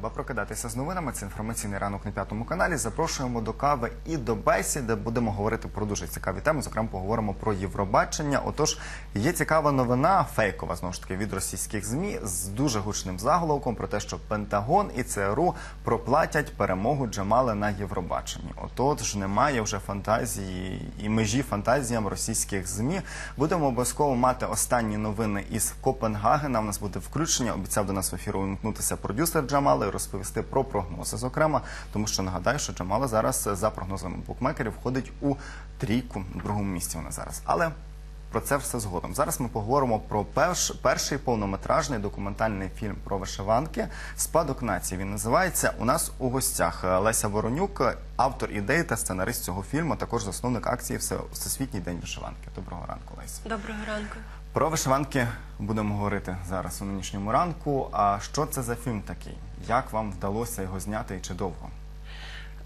треба прокидатися з новинами. Це інформаційний ранок на п'ятому каналі. Запрошуємо до кави і до бесід, де будемо говорити про дуже цікаві теми. Зокрема, поговоримо про Євробачення. Отож, є цікава новина, фейкова знову ж таки від російських змі з дуже гучним заголовком про те, що Пентагон і ЦРУ проплатять перемогу Джамали на Євробаченні. Отож, немає вже фантазії і межі фантазіям російських змі. Будемо обов'язково мати останні новини із Копенгагена. У нас буде включення. Обіцяв до нас в ефіру увімкнутися продюсер Джамали розповісти про прогнози. Зокрема, тому що нагадаю, що Джамала зараз за прогнозами букмекерів входить у трійку в другому місці. Вона зараз, але. Про це все згодом. Зараз ми поговоримо про перш, перший повнометражний документальний фільм про вишиванки Спадок нації. Він називається У нас у гостях Леся Воронюк, автор ідеї та сценарист цього фільму, також засновник акції Всесвітній день вишиванки. Доброго ранку, Леся. Доброго ранку. Про вишиванки будемо говорити зараз у нинішньому ранку. А що це за фільм такий? Як вам вдалося його зняти і чи довго?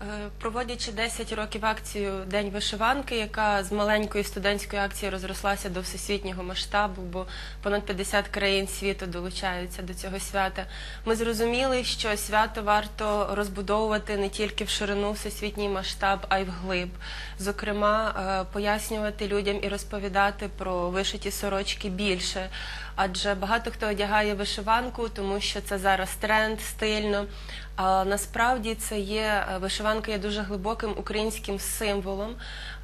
Е, Проводячи 10 років акцію День вишиванки, яка з маленької студентської акції розрослася до всесвітнього масштабу, бо понад 50 країн світу долучаються до цього свята. Ми зрозуміли, що свято варто розбудовувати не тільки в ширину всесвітній масштаб, а й вглиб. Зокрема, е, пояснювати людям і розповідати про вишиті сорочки більше. Адже багато хто одягає вишиванку, тому що це зараз тренд, стильно. А насправді це є е, вишиванка є дуже глибоким українським символом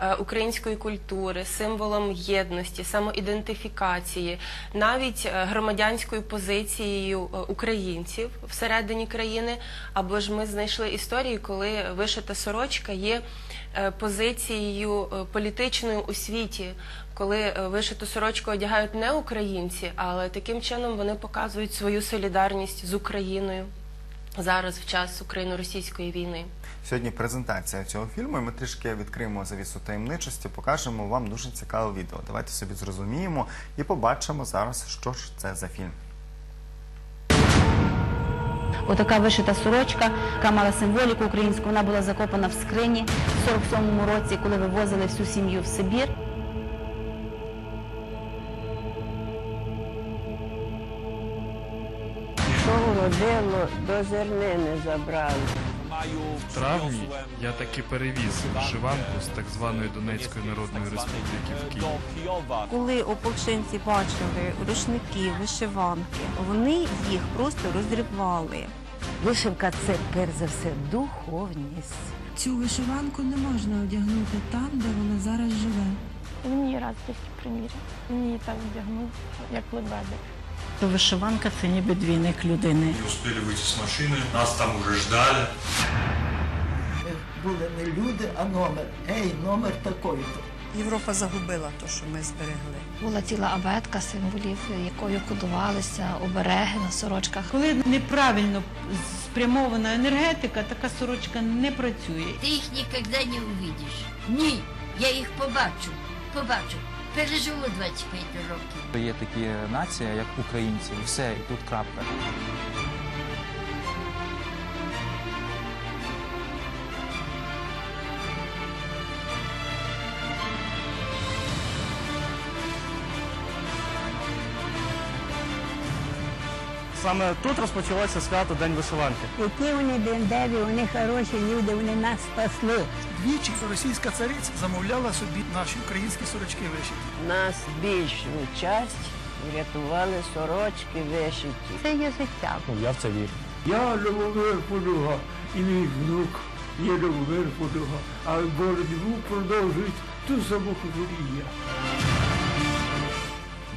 е, української культури, символом єдності, самоідентифікації, навіть е, громадянською позицією українців всередині країни. Або ж ми знайшли історії, коли вишита сорочка є позицією е, політичною у світі. Коли е, вишиту сорочку одягають не українці, але таким чином вони показують свою солідарність з Україною зараз в час україно-російської війни. Сьогодні презентація цього фільму. і Ми трішки відкриємо завісу таємничості, покажемо вам дуже цікаве відео. Давайте собі зрозуміємо і побачимо зараз, що ж це за фільм. Отака вишита сорочка, яка мала символіку українську, вона була закопана в скрині в 47-му році, коли вивозили всю сім'ю в Сибір. Що вродило, до зерни не забрали. В травні я таки перевіз вишиванку з так званої Донецької Народної Республіки в Київ. Коли ополченці бачили рушники, вишиванки, вони їх просто розривали. Вишивка це перш за все духовність. Цю вишиванку не можна одягнути там, де вона зараз живе. Він її раз тільки приміряв. Він її так вдягнув, як лебедик. То вишиванка це ніби двійник людини. Не успели выйти с машины, нас там уже ждали. Ми були не люди, а номер. Ей, номер такий-то. Європа загубила те, що ми зберегли. Була ціла абетка символів, якою кодувалися обереги на сорочках. Коли неправильно спрямована енергетика, така сорочка не працює. Ти їх ніколи не увидиш. Ні, я їх побачу, побачу. Переживу 25 років. Є такі нація, як українці, і все, і тут крапка. Саме тут розпочалося свято День вишиванки. Які вони дендеві, вони хороші люди, вони нас спасли. Двічі російська цариця замовляла собі наші українські сорочки вишити. Нас більшу часть врятували сорочки вишиті. Це є життя. Я в це вірю. Я Любомир Подуга і мій внук є Любомир Подуга, а боротьбу продовжують ту саму кожурія.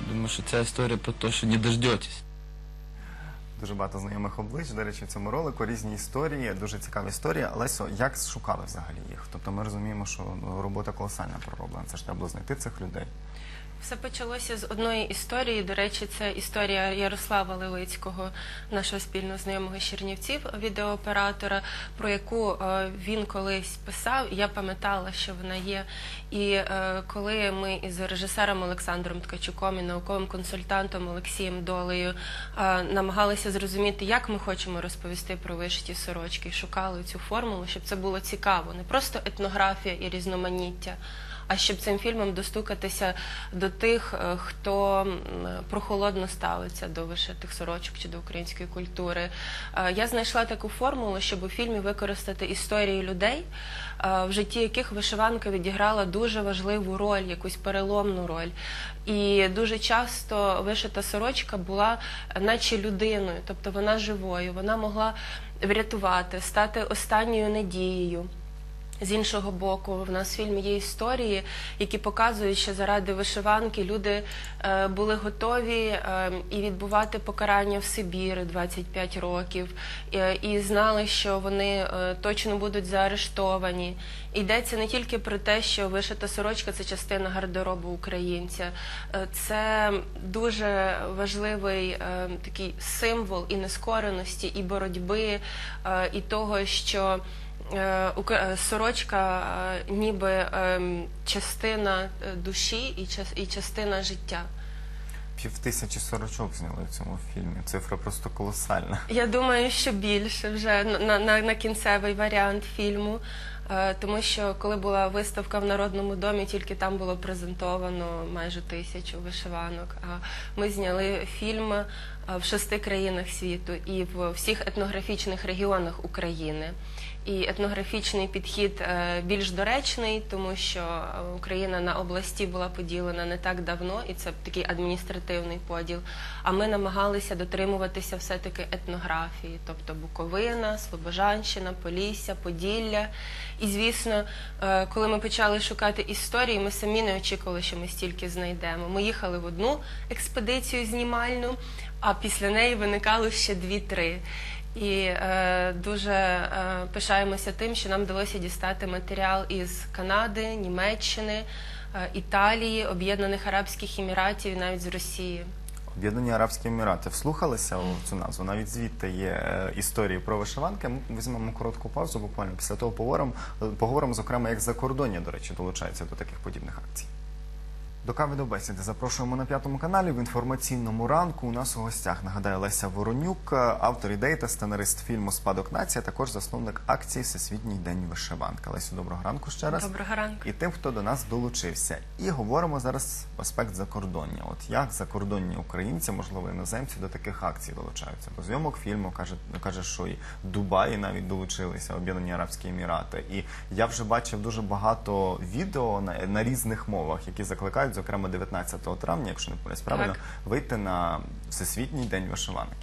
Думаю, що ця історія про те, що не дождетесь. Дуже багато знайомих облич. До речі, в цьому ролику різні історії, дуже цікаві історії. Лесо, як шукали взагалі їх? Тобто ми розуміємо, що ну, робота колосальна пророблена. Це ж треба було знайти цих людей. Все почалося з одної історії. До речі, це історія Ярослава Левицького, нашого спільного знайомого Чернівців, відеооператора, про яку е, він колись писав. Я пам'ятала, що вона є. І е, коли ми із режисером Олександром Ткачуком і науковим консультантом Олексієм Долею е, намагалися зрозуміти, як ми хочемо розповісти про вишиті сорочки, шукали цю формулу, щоб це було цікаво, не просто етнографія і різноманіття а щоб цим фільмом достукатися до тих, е, хто прохолодно ставиться до вишитих сорочок чи до української культури. Е, Я знайшла таку формулу, щоб у фільмі використати історії людей, е, в житті яких вишиванка відіграла дуже важливу роль, якусь переломну роль. І дуже часто вишита сорочка була наче людиною, тобто вона живою, вона могла врятувати, стати останньою надією. З іншого боку, в нас в фільмі є історії, які показують, що заради вишиванки люди е, були готові е, і відбувати покарання в Сибірі 25 років, е, і знали, що вони точно будуть заарештовані. Йдеться не тільки про те, що вишита сорочка це частина гардеробу українця, це дуже важливий такий символ і нескореності, і боротьби, і того, що. Е, е, Сорочка е, ніби ем, частина душі і час- і частина життя. Півтисячі сорочок зняли в цьому фільмі. Цифра просто колосальна. Я думаю, що більше вже на, на, на кінцевий варіант фільму. Е, Тому що коли була виставка в Народному домі, тільки там було презентовано майже тисячу вишиванок. А ми зняли фільм в шести країнах світу і в всіх етнографічних регіонах України. І етнографічний підхід е, більш доречний, тому що е, Україна на області була поділена не так давно, і це такий адміністративний поділ. А ми намагалися дотримуватися все-таки етнографії, тобто Буковина, Слобожанщина, Полісся, Поділля. І звісно, е, коли ми почали шукати історії, ми самі не очікували, що ми стільки знайдемо. Ми їхали в одну експедицію знімальну, а після неї виникало ще дві-три. І е, дуже е, пишаємося тим, що нам вдалося дістати матеріал із Канади, Німеччини, е, Італії, Об'єднаних Арабських Еміратів і навіть з Росії. Об'єднані Арабські Емірати вслухалися у цю назву. Навіть звідти є е, історії про вишиванки. Ми візьмемо коротку паузу, буквально після того поговоримо. Поговоримо, зокрема, як закордонні, до речі, долучаються до таких подібних акцій. До кави до бесіди запрошуємо на п'ятому каналі в інформаційному ранку. У нас у гостях нагадаю Леся Воронюк, автор ідеї та сценарист фільму Спадок нація, також засновник акції Всесвітній день вишиванка. Лесю, доброго ранку ще раз. Доброго ранку. І тим, хто до нас долучився. І говоримо зараз аспект закордоння. От як закордонні українці, можливо, іноземці до таких акцій долучаються. До зйомок фільму каже, каже, що і Дубаї навіть долучилися, Об'єднані Арабські Емірати. І я вже бачив дуже багато відео на, на різних мовах, які закликають, зокрема 19 травня, якщо не помиляюсь правильно, Так. вийти на Всесвітній день вишиванки.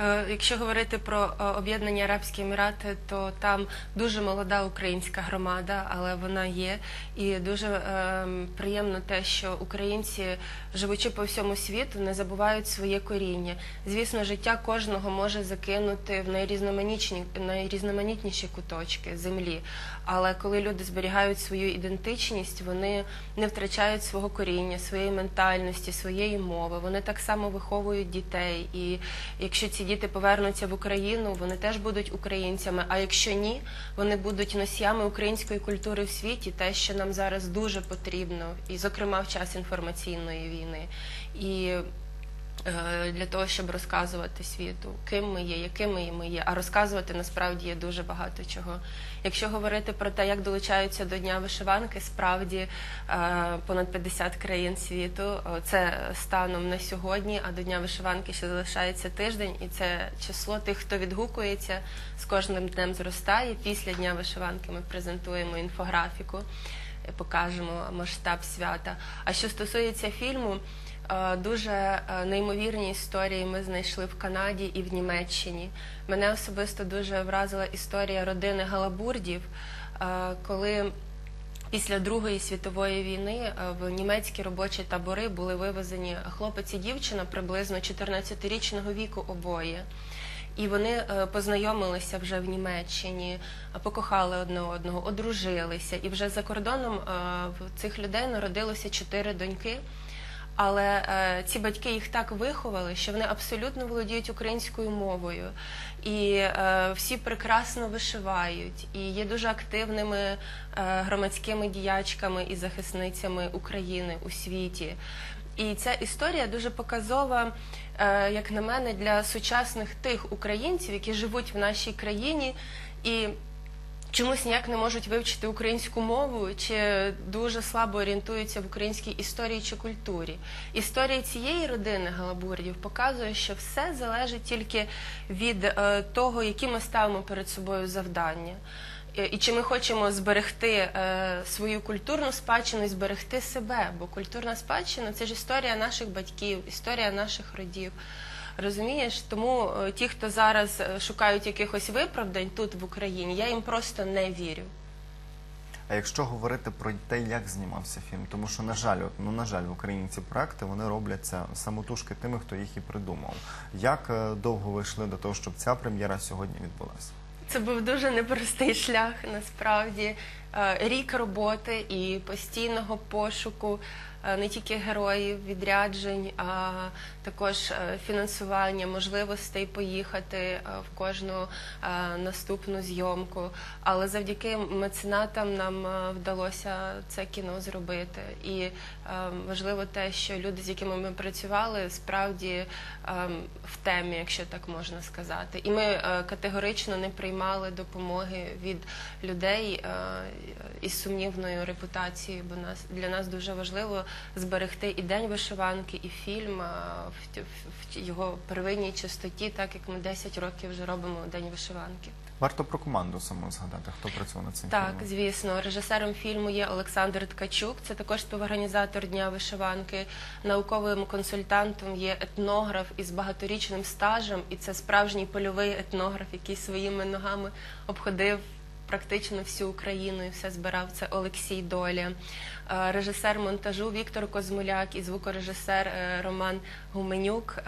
Е, Якщо говорити про е, Об'єднані Арабські Емірати, то там дуже молода українська громада, але вона є. І дуже е, приємно те, що українці, живучи по всьому світу, не забувають своє коріння. Звісно, життя кожного може закинути в найрізноманітніші, найрізноманітніші куточки землі. Але коли люди зберігають свою ідентичність, вони не втрачають свого коріння, своєї ментальності, своєї мови. Вони так само виховують дітей. І якщо ці діти повернуться в Україну, вони теж будуть українцями. А якщо ні, вони будуть носіями української культури в світі, те, що нам зараз дуже потрібно, і зокрема в час інформаційної війни. І для того, щоб розказувати світу, ким ми є, якими ми є. А розказувати насправді є дуже багато чого. Якщо говорити про те, як долучаються до Дня вишиванки, справді е, понад 50 країн світу. Це станом на сьогодні, а до Дня вишиванки ще залишається тиждень, і це число тих, хто відгукується, з кожним днем зростає. Після Дня вишиванки ми презентуємо інфографіку покажемо масштаб свята. А що стосується фільму, е, дуже е, неймовірні історії ми знайшли в Канаді і в Німеччині. Мене особисто дуже вразила історія родини Галабурдів, е, коли. Після Другої світової війни е, в німецькі робочі табори були вивезені хлопець і дівчина приблизно 14-річного віку обоє. І вони е, познайомилися вже в Німеччині, е, покохали одне одного, одружилися. І вже за кордоном е, в цих людей народилося чотири доньки. Але е, ці батьки їх так виховали, що вони абсолютно володіють українською мовою, і е, всі прекрасно вишивають, і є дуже активними е, громадськими діячками і захисницями України у світі. І ця історія дуже показова, е, як на мене, для сучасних тих українців, які живуть в нашій країні і чомусь ніяк не можуть вивчити українську мову чи дуже слабо орієнтуються в українській історії чи культурі. Історія цієї родини Галабурдів показує, що все залежить тільки від е, того, які ми ставимо перед собою завдання. Е, І чи ми хочемо зберегти е, свою культурну спадщину і зберегти себе? Бо культурна спадщина це ж історія наших батьків, історія наших родів. Розумієш, тому е, ті, хто зараз е, шукають якихось виправдань тут в Україні, я їм просто не вірю. А якщо говорити про те, як знімався фільм, тому що на жаль, от, ну на жаль, в Україні ці проекти вони робляться самотужки тими, хто їх і придумав. Як е, довго ви йшли до того, щоб ця прем'єра сьогодні відбулася? Це був дуже непростий шлях, насправді. Е, Рік роботи і постійного пошуку не тільки героїв, відряджень, а також е, фінансування, можливостей поїхати е, в кожну е, наступну зйомку. Але завдяки меценатам нам е, вдалося це кіно зробити. І е, важливо те, що люди, з якими ми працювали, справді е, в темі, якщо так можна сказати. І ми е, категорично не приймали допомоги від людей е, із сумнівною репутацією, бо нас для нас дуже важливо зберегти і день вишиванки, і фільм е, в, його первинній чистоті, так як ми 10 років вже робимо день вишиванки. Варто про команду саму згадати, хто працює над цим Так, фільмом. звісно, режисером фільму є Олександр Ткачук. Це також співорганізатор Дня вишиванки. Науковим консультантом є етнограф із багаторічним стажем, і це справжній польовий етнограф, який своїми ногами обходив. Практично всю Україну і все збирав це Олексій Доля, Е, режисер монтажу Віктор Козмуляк і звукорежисер е, Роман Гуменюк. Е,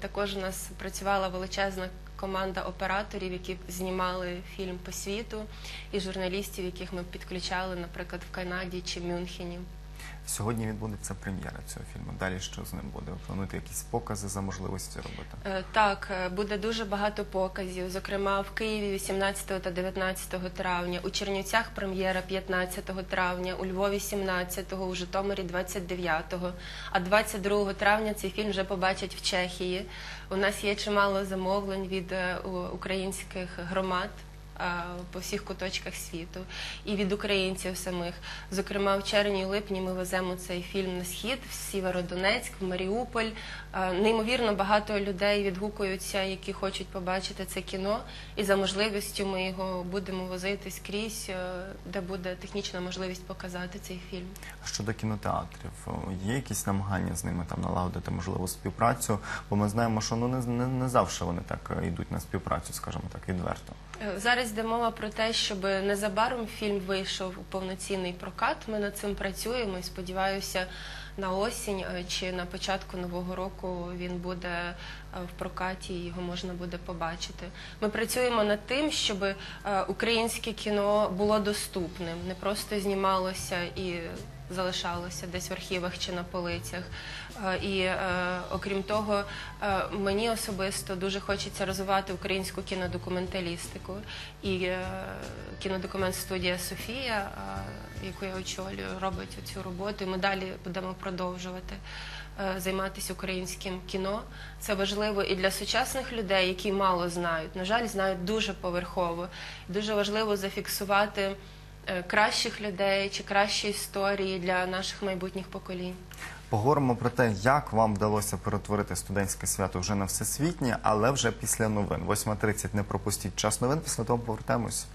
Також у нас працювала величезна команда операторів, які знімали фільм по світу, і журналістів, яких ми підключали, наприклад, в Канаді чи Мюнхені. Сьогодні відбудеться прем'єра цього фільму. Далі що з ним буде? Ви якісь покази за можливості робити? Е, Так, е, буде дуже багато показів. Зокрема, в Києві 18 та 19 травня, у Чернівцях прем'єра 15 травня, у Львові 17-го, у Житомирі 29-го. А 22 травня цей фільм вже побачать в Чехії. У нас є чимало замовлень від е, українських громад. Е, По всіх куточках світу і від українців самих. Зокрема, в червні і липні ми веземо цей фільм на схід, в Сєвєродонецьк, в Маріуполь. Е, Неймовірно багато людей відгукуються, які хочуть побачити це кіно. І за можливістю ми його будемо возити скрізь, е, де буде технічна можливість показати цей фільм. Щодо кінотеатрів, є якісь намагання з ними там налагодити можливу співпрацю? Бо ми знаємо, що ну не, не, не завжди вони так йдуть на співпрацю, скажімо так, відверто. Зараз йде мова про те, щоб незабаром фільм вийшов у повноцінний прокат. Ми над цим працюємо і сподіваюся, на осінь е, чи на початку нового року він буде е, в прокаті, і його можна буде побачити. Ми працюємо над тим, щоб е, українське кіно було доступним, не просто знімалося і залишалося десь в архівах чи на полицях. Е, І е, окрім того, е, мені особисто дуже хочеться розвивати українську кінодокументалістику. І кінодокумент студія Софія, яку я очолюю, робить цю роботу. І ми далі будемо продовжувати займатися українським кіно. Це важливо і для сучасних людей, які мало знають. На жаль, знають дуже поверхово. Дуже важливо зафіксувати кращих людей чи кращі історії для наших майбутніх поколінь. Поговоримо про те, як вам вдалося перетворити студентське свято вже на всесвітнє, але вже після новин. 8.30 не пропустіть час новин, після того повертаємось.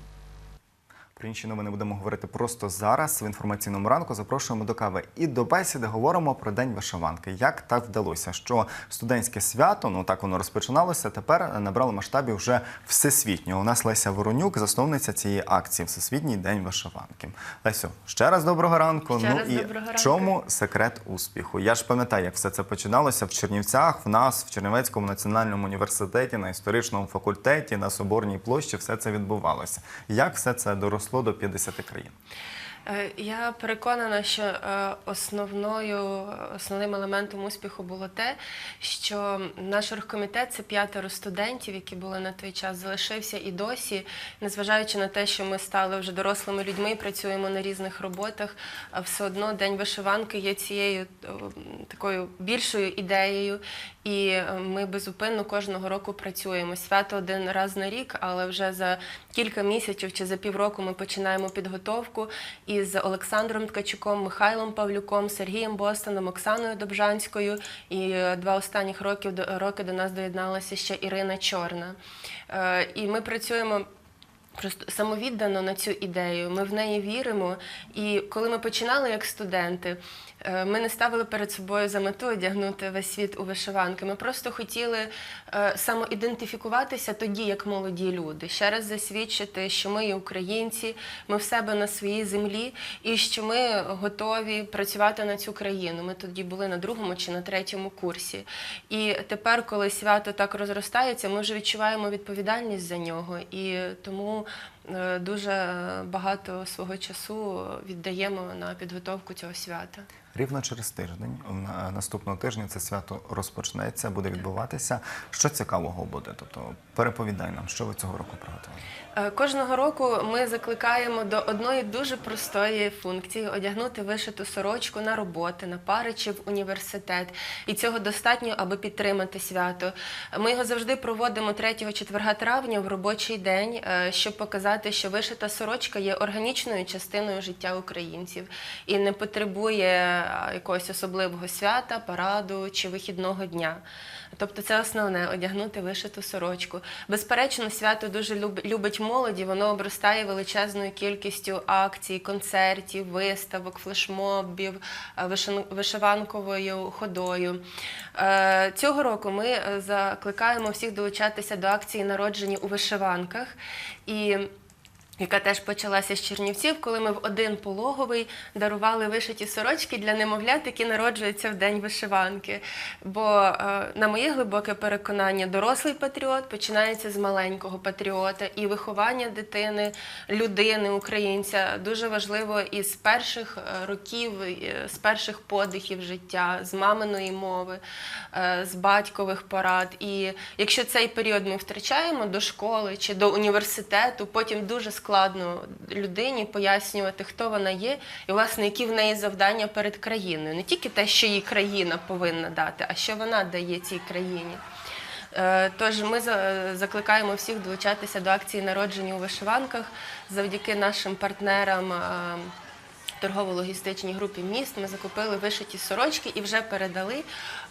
Про інші новини будемо говорити просто зараз в інформаційному ранку. Запрошуємо до кави і до бесіди. Говоримо про день вишиванки. Як так вдалося, що студентське свято, ну так воно розпочиналося, тепер набрало масштабів вже всесвітнього. У нас Леся Воронюк, засновниця цієї акції Всесвітній день вишиванки. Лесю, ще раз доброго ранку. Ще ну раз і доброго в ранку. секрет успіху? Я ж пам'ятаю, як все це починалося в Чернівцях, в нас, в Чернівецькому національному університеті, на історичному факультеті, на Соборній площі. Все це відбувалося. Як все це доросло до 50 країн? Е, Я переконана, що е, основною, основним елементом успіху було те, що наш оргкомітет це п'ятеро студентів, які були на той час, залишився і досі, незважаючи на те, що ми стали вже дорослими людьми працюємо на різних роботах, все одно День вишиванки є цією е, такою більшою ідеєю, і е, ми безупинно кожного року працюємо. Свято один раз на рік, але вже за кілька місяців чи за півроку ми починаємо підготовку із Олександром Ткачуком, Михайлом Павлюком, Сергієм Бостоном, Оксаною Добжанською. І е, два останніх до- роки до нас доєдналася ще Ірина Чорна. Е, І ми працюємо. Просто самовіддано на цю ідею. Ми в неї віримо. І коли ми починали як студенти, е, ми не ставили перед собою за мету одягнути весь світ у вишиванки. Ми просто хотіли е, самоідентифікуватися тоді, як молоді люди, ще раз засвідчити, що ми є українці, ми в себе на своїй землі, і що ми готові працювати на цю країну. Ми тоді були на другому чи на третьому курсі. І тепер, коли свято так розростається, ми вже відчуваємо відповідальність за нього. І тому е, дуже багато свого часу віддаємо на підготовку цього свята. Рівно через тиждень, на- наступного тижня, це свято розпочнеться, буде відбуватися. Що цікавого буде? Тобто, переповідай нам, що ви цього року приготували. Е, Кожного року ми закликаємо до одної дуже простої функції одягнути вишиту сорочку на роботи, на пари чи в університет. І цього достатньо, аби підтримати свято. Ми його завжди проводимо 3-4 травня в робочий день, е, щоб показати, що вишита сорочка є органічною частиною життя українців і не потребує якогось особливого свята, параду чи вихідного дня. Тобто це основне одягнути вишиту сорочку. Безперечно, свято дуже любить молоді, воно обростає величезною кількістю акцій, концертів, виставок, флешмобів, е, вишиванковою ходою. Е, Цього року ми е, закликаємо всіх долучатися до акції народжені у вишиванках. І яка теж почалася з Чернівців, коли ми в один пологовий дарували вишиті сорочки для немовлят, які народжуються в день вишиванки. Бо, е, на моє глибоке переконання, дорослий патріот починається з маленького патріота, і виховання дитини, людини, українця дуже важливо із перших е, років, е, з перших подихів життя, з маминої мови, з батькових порад. І якщо цей період ми втрачаємо до школи чи до університету, потім дуже складно людині пояснювати, хто вона є, і власне які в неї завдання перед країною. Не тільки те, що їй країна повинна дати, а що вона дає цій країні. Е, Тож ми за- закликаємо всіх долучатися до акції народження у вишиванках завдяки нашим партнерам. Торгово-логістичній групі міст ми закупили вишиті сорочки і вже передали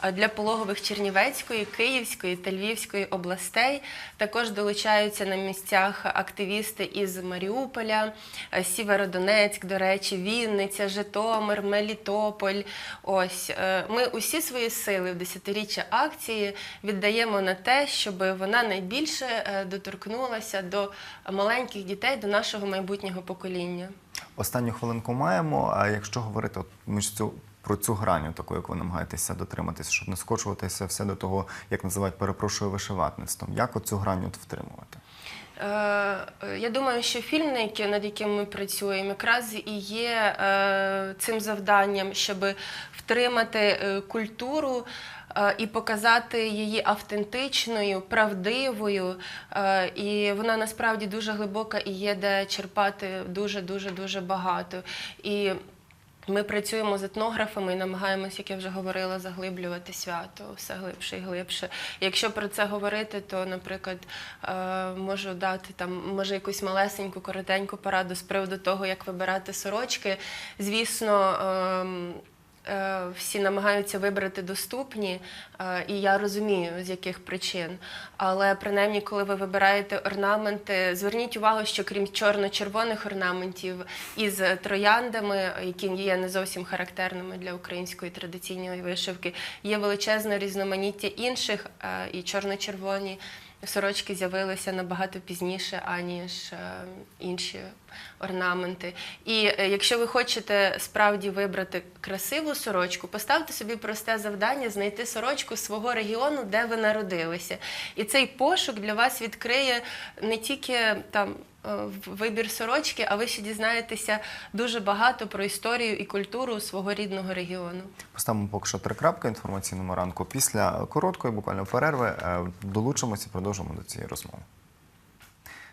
е, для пологових Чернівецької, Київської та Львівської областей. Також долучаються на місцях активісти із Маріуполя, е, Сєвєродонецьк, до речі, Вінниця, Житомир, Мелітополь. Ось е, ми усі свої сили в десятиріччя акції віддаємо на те, щоб вона найбільше доторкнулася до маленьких дітей, до нашого майбутнього покоління. Останню хвилинку маємо. А якщо говорити от між цю про цю граню, таку, як ви намагаєтеся дотриматися, щоб не скочуватися все до того, як називають перепрошую вишиватництвом. Як оцю граню от втримувати? Е, Я думаю, що фільм, над яким ми працюємо, якраз і є е, цим завданням, щоб втримати е, культуру. Е, І показати її автентичною, правдивою, Е, і вона насправді дуже глибока і є де черпати дуже дуже дуже багато. І ми працюємо з етнографами і намагаємося, як я вже говорила, заглиблювати свято все глибше і глибше. Якщо про це говорити, то, наприклад, е, можу дати там, може, якусь малесеньку, коротеньку пораду з приводу того, як вибирати сорочки. Звісно. Е, Всі намагаються вибрати доступні, е, і я розумію, з яких причин. Але принаймні, коли ви вибираєте орнаменти, зверніть увагу, що крім чорно-червоних орнаментів із трояндами, які є не зовсім характерними для української традиційної вишивки, є величезне різноманіття інших, е, і чорно-червоні сорочки з'явилися набагато пізніше, аніж е, інші орнаменти. І е, якщо ви хочете справді вибрати красиву сорочку, поставте собі просте завдання знайти сорочку свого регіону, де ви народилися. І цей пошук для вас відкриє не тільки там вибір сорочки, а ви ще дізнаєтеся дуже багато про історію і культуру свого рідного регіону. Поставимо поки що три крапки інформаційному ранку. Після короткої буквально перерви е, долучимося і продовжимо до цієї розмови.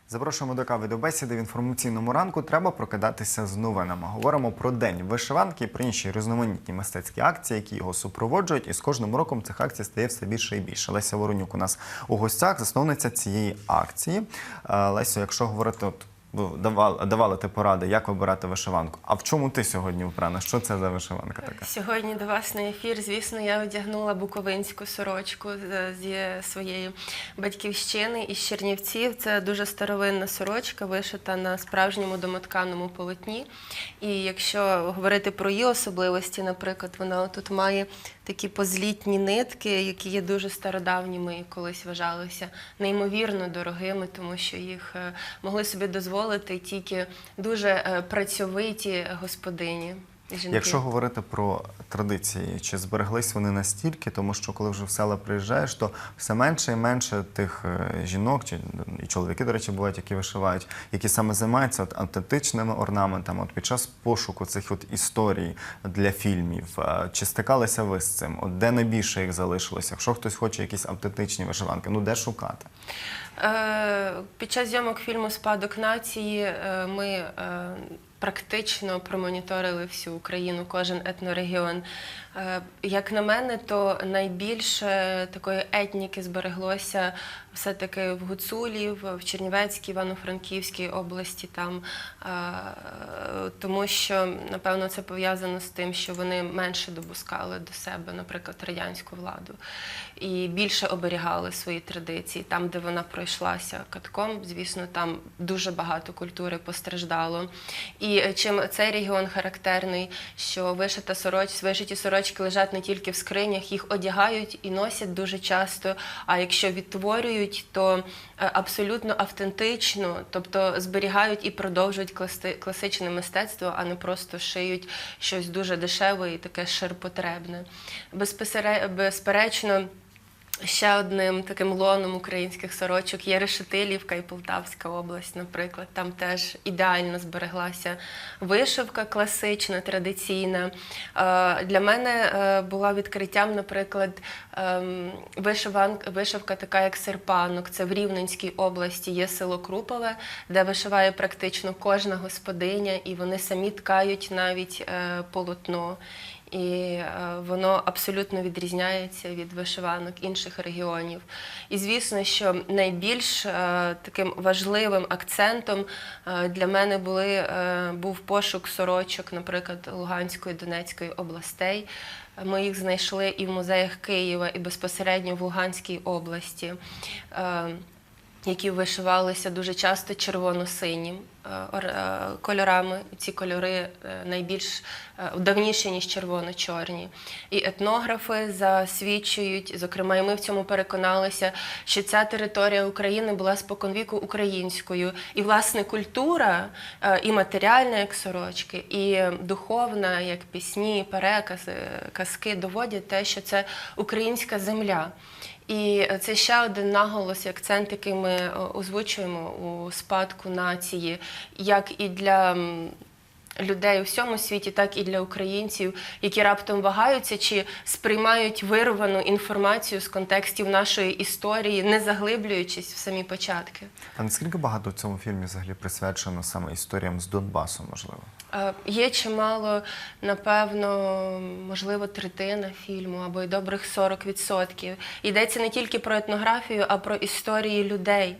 Запрошуємо до кави до бесіди в інформаційному ранку. Треба прокидатися з новинами. Говоримо про день вишиванки і про інші різноманітні мистецькі акції, які його супроводжують. І з кожним роком цих акцій стає все більше і більше. Леся Воронюк у нас у гостях, засновниця цієї акції. Е, Лесю, якщо говорити, от ну, давали, давали ти поради, як вибирати вишиванку. А в чому ти сьогодні впрана? Що це за вишиванка така? Сьогодні до вас на ефір, звісно, я одягнула буковинську сорочку зі своєї батьківщини із Чернівців. Це дуже старовинна сорочка, вишита на справжньому домотканому полотні. І якщо говорити про її особливості, наприклад, вона тут має такі позлітні нитки, які є дуже стародавніми і колись вважалися неймовірно дорогими, тому що їх е, могли собі дозволити тільки дуже е, працьовиті господині. Жінки. Якщо говорити про традиції, чи збереглись вони настільки, тому що коли вже в села приїжджаєш, то все менше і менше тих е, жінок, чи і чоловіки, до речі, бувають, які вишивають, які саме займаються от, автентичними орнаментами. От під час пошуку цих от історій для фільмів, е, чи стикалися ви з цим? От де найбільше їх залишилося? Якщо хтось хоче якісь автентичні вишиванки, ну де шукати? Е, Під час зйомок фільму Спадок нації ми е, практично промоніторили всю Україну, кожен етнорегіон. Е, Як на мене, то найбільше такої етніки збереглося все-таки в Гуцулі, в Чернівецькій, Івано-Франківській області, там, е, тому що, напевно, це пов'язано з тим, що вони менше допускали до себе, наприклад, радянську владу, і більше оберігали свої традиції. Там, де вона пройшлася катком, звісно, там дуже багато культури постраждало. І чим цей регіон характерний, що вишита сороч, вишиті сорочки лежать не тільки в скринях, їх одягають і носять дуже часто. А якщо відтворюють, то е, абсолютно автентично, тобто зберігають і продовжують класи- класичне мистецтво, а не просто шиють щось дуже дешеве і таке ширпотребне. Безперечно. Ще одним таким лоном українських сорочок є Решетилівка і Полтавська область, наприклад. Там теж ідеально збереглася вишивка класична, традиційна. Е, Для мене е, була відкриттям, наприклад, ем, вишивка така, як серпанок. Це в Рівненській області є село Крупове, де вишиває практично кожна господиня, і вони самі ткають навіть е, полотно. І е, воно абсолютно відрізняється від вишиванок інших регіонів. І звісно, що найбільш е, таким важливим акцентом е, для мене були, був пошук сорочок, наприклад, Луганської Донецької областей. Ми їх знайшли і в музеях Києва, і безпосередньо в Луганській області. Які вишивалися дуже часто червоно-синім кольорами. Ці кольори е, найбільш е, давніші, ніж червоно-чорні. І етнографи засвідчують, зокрема, і ми в цьому переконалися, що ця територія України була споконвіку українською. І, власне, культура е, і матеріальна, як сорочки, і духовна, як пісні, перекази, казки доводять те, що це українська земля. І це ще один наголос і акцент, який ми е, озвучуємо у спадку нації, як і для людей у всьому світі, так і для українців, які раптом вагаються чи сприймають вирвану інформацію з контекстів нашої історії, не заглиблюючись в самі початки. А наскільки багато в цьому фільмі взагалі присвячено саме історіям з Донбасу, можливо? Е, Є чимало, напевно, можливо, третина фільму або й добрих 40%. Йдеться не тільки про етнографію, а про історії людей,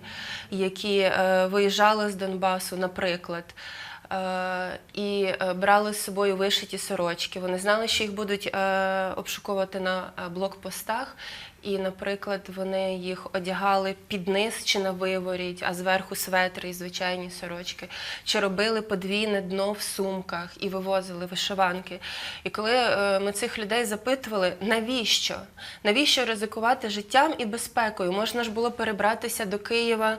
які е, виїжджали з Донбасу, наприклад. Е, І е, брали з собою вишиті сорочки. Вони знали, що їх будуть е, обшуковувати на блокпостах. І, наприклад, вони їх одягали під низ чи на виворіть, а зверху светри і звичайні сорочки, чи робили подвійне дно в сумках і вивозили вишиванки. І коли ми цих людей запитували, навіщо? Навіщо ризикувати життям і безпекою? Можна ж було перебратися до Києва.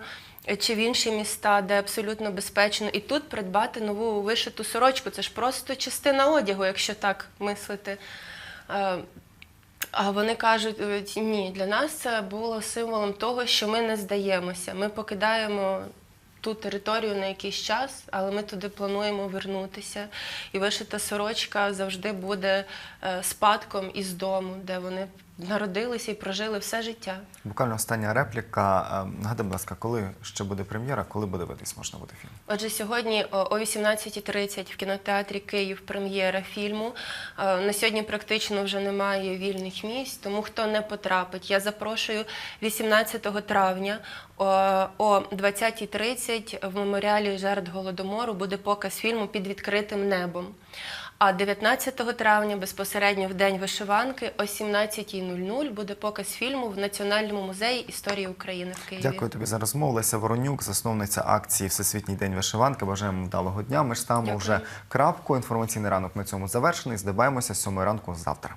Е, Чи в інші міста, де абсолютно безпечно, і тут придбати нову вишиту сорочку. Це ж просто частина одягу, якщо так мислити. Е, а вони кажуть, е, ні, для нас це було символом того, що ми не здаємося. Ми покидаємо ту територію на якийсь час, але ми туди плануємо вернутися. І вишита сорочка завжди буде спадком із дому, де вони народилися і прожили все життя. Буквально остання репліка. Е, Нагадай, будь ласка, коли ще буде прем'єра, коли буде дивитись можна буде фільм? Отже, сьогодні о о 18.30 в кінотеатрі Київ прем'єра фільму. Е, На сьогодні практично вже немає вільних місць, тому хто не потрапить, я запрошую 18 травня о о 20.30 в меморіалі жертв голодомору буде показ фільму під відкритим небом. А 19 травня безпосередньо в день вишиванки о 17.00 буде показ фільму в Національному музеї історії України в Києві. Дякую тобі за розмову. Леся Воронюк, засновниця акції Всесвітній день вишиванки. Бажаємо вдалого дня. Ми ж ставимо вже крапку. Інформаційний ранок на цьому завершений. Здиваємося з 7 ранку завтра.